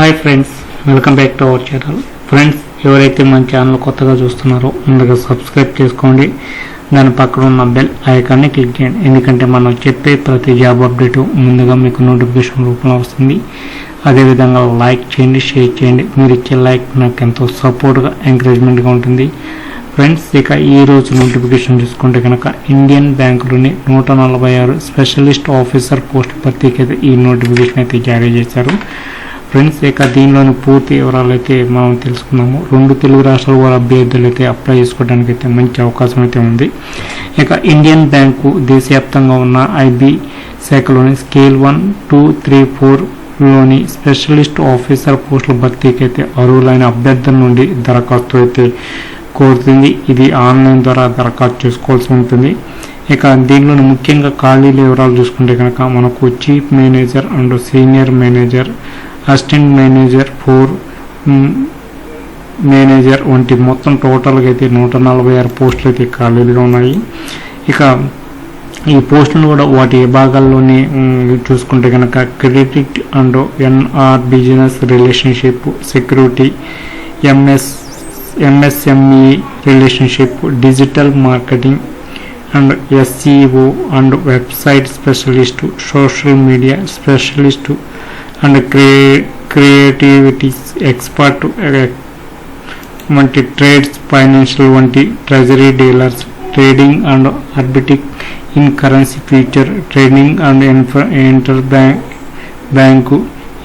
Hi friends welcome back to our channel friends ఎవరైతే మన channel కొత్తగా చూస్తున్నారో ముందుగా సబ్స్క్రైబ్ చేసుకోండి. దాని పక్కన ఉన్న బెల్ ఐకాన్ని క్లిక్ చేయండి. ఎందుకంటే మనం చెప్పే ప్రతి జాబ్ అప్డేట్ ముందుగా మీకు నోటిఫికేషన్ రూపంలో వస్తుంది. అదేవిధంగా లైక్ చేయండి షేర్ చేయండి. మీరు ఇచ్చే లైక్ నాకు ఎంతో సపోర్ట్గా ఎంకరేజ్మెంట్గా ఉంటుంది. ఫ్రెండ్స్ ఇక ఈ రోజు నోటిఫికేషన్ చూసుకుంటే కనుక ఇండియన్ బ్యాంకులోని నూట నలభై ఆరు స్పెషలిస్ట్ ఆఫీసర్ పోస్ట్ భర్తీకి అయితే ఈ నోటిఫికేషన్ అయితే జారీ చేశారు. ఫ్రెండ్స్ ఇక దీనిలోని పూర్తి వివరాలు అయితే మనం తెలుసుకున్నాము. రెండు తెలుగు రాష్ట్రాల వారి అభ్యర్థులు అయితే అప్లై చేసుకోవడానికి అయితే మంచి అవకాశం అయితే ఉంది. ఇక ఇండియన్ బ్యాంకు దేశవ్యాప్తంగా ఉన్న ఐబీ శాఖలోని స్కేల్ వన్ టూ త్రీ ఫోర్లోని స్పెషలిస్ట్ ఆఫీసర్ పోస్టుల భర్తీకి అయితే అర్హులైన అభ్యర్థుల నుండి దరఖాస్తు అయితే కోరుతుంది. ఇది ఆన్లైన్ ద్వారా దరఖాస్తు చేసుకోవాల్సి ఉంటుంది. ఇక దీనిలోని ముఖ్యంగా ఖాళీల వివరాలు చూసుకుంటే కనుక మనకు chief manager and senior manager assistant manager four manager వంటి మొత్తం టోటల్గా అయితే నూట నలభై ఆరు పోస్టులు అయితే ఖాళీలుగా ఉన్నాయి. ఇక ఈ పోస్టులు కూడా వాటి విభాగాల్లోనే చూసుకుంటే కనుక credit and NR business relationship security MS MSME relationship digital marketing and SEO and website specialist social media specialist and creative creativities expert వంటి ట్రేడ్స్ ఫైనాన్షియల్ వంటి treasury dealers trading and arbitrage in currency future trading and inter bank bank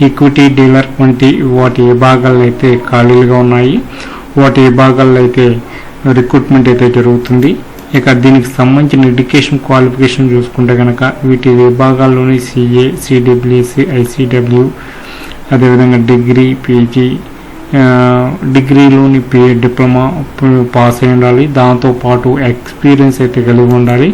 equity dealer వంటి వాటి విభాగాలు అయితే ఖాళీలుగా ఉన్నాయి. వాటి విభాగాల్లో అయితే రిక్రూట్మెంట్ అయితే జరుగుతుంది. ఇక దీనికి సంబంధించిన ఎడ్యుకేషన్ క్వాలిఫికేషన్ చూసుకుంటే కనుక వీటి విభాగాల్లోని సిఏ సిడబ్ల్యూసి ఐసిడబ్ల్యూ అదేవిధంగా డిగ్రీ పీజీ డిగ్రీలోని పి డిప్లొమా పాస్ అయి ఉండాలి. దాంతోపాటు ఎక్స్పీరియన్స్ అయితే కలిగి ఉండాలి.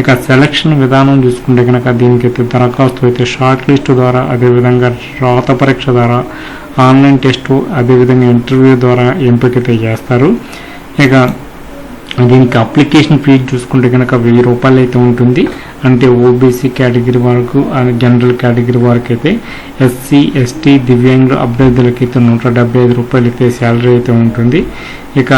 ఇక సెలక్షన్ విధానం చూసుకుంటే కనుక దీనికైతే దరఖాస్తు అయితే షార్ట్ లిస్ట్ ద్వారా అదేవిధంగా రాత పరీక్ష ద్వారా ఆన్లైన్ టెస్ట్ అదేవిధంగా ఇంటర్వ్యూ ద్వారా ఎంపికైతే చేస్తారు. ఇక దీనికి అప్లికేషన్ ఫీజు చూసుకుంటే కనుక వెయ్యి రూపాయలు అయితే ఉంటుంది. అంటే ఓబీసీ కేటగిరీ వరకు అండ్ జనరల్ కేటగిరీ వరకు అయితే ఎస్సీ ఎస్టీ దివ్యాంగుల అభ్యర్థులకైతే నూట డెబ్బై ఐదు రూపాయలు అయితే శాలరీ అయితే ఉంటుంది. ఇక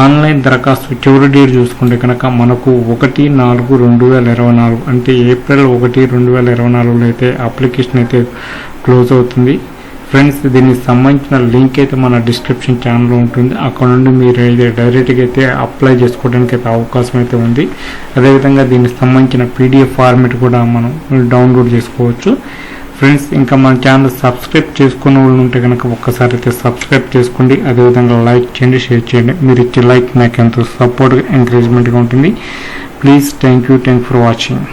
ఆన్లైన్ దరఖాస్తు చివరి డేట్ చూసుకుంటే కనుక మనకు ఒకటి నాలుగు రెండు వేల ఇరవై నాలుగు అంటే ఏప్రిల్ ఒకటి రెండు వేల ఇరవై నాలుగులో అయితే అప్లికేషన్ అయితే క్లోజ్ అవుతుంది. ఫ్రెండ్స్ దీనికి సంబంధించిన లింక్ అయితే మన డిస్క్రిప్షన్ ఛానల్లో ఉంటుంది. అక్కడ నుండి మీరు అయితే డైరెక్ట్గా అయితే అప్లై చేసుకోవడానికి అయితే అవకాశం అయితే ఉంది. అదేవిధంగా దీనికి సంబంధించిన పీడిఎఫ్ ఫార్మెట్ కూడా మనం డౌన్లోడ్ చేసుకోవచ్చు. ఫ్రెండ్స్ ఇంకా మన ఛానల్ సబ్స్క్రైబ్ చేసుకున్న వాళ్ళు ఉంటే కనుక ఒక్కసారి అయితే సబ్స్క్రైబ్ చేసుకోండి. అదేవిధంగా లైక్ చేయండి షేర్ చేయండి. మీరు ఇచ్చే లైక్ నాకు ఎంతో సపోర్ట్గా ఎంకరేజ్మెంట్గా ఉంటుంది. Please thank you thank for watching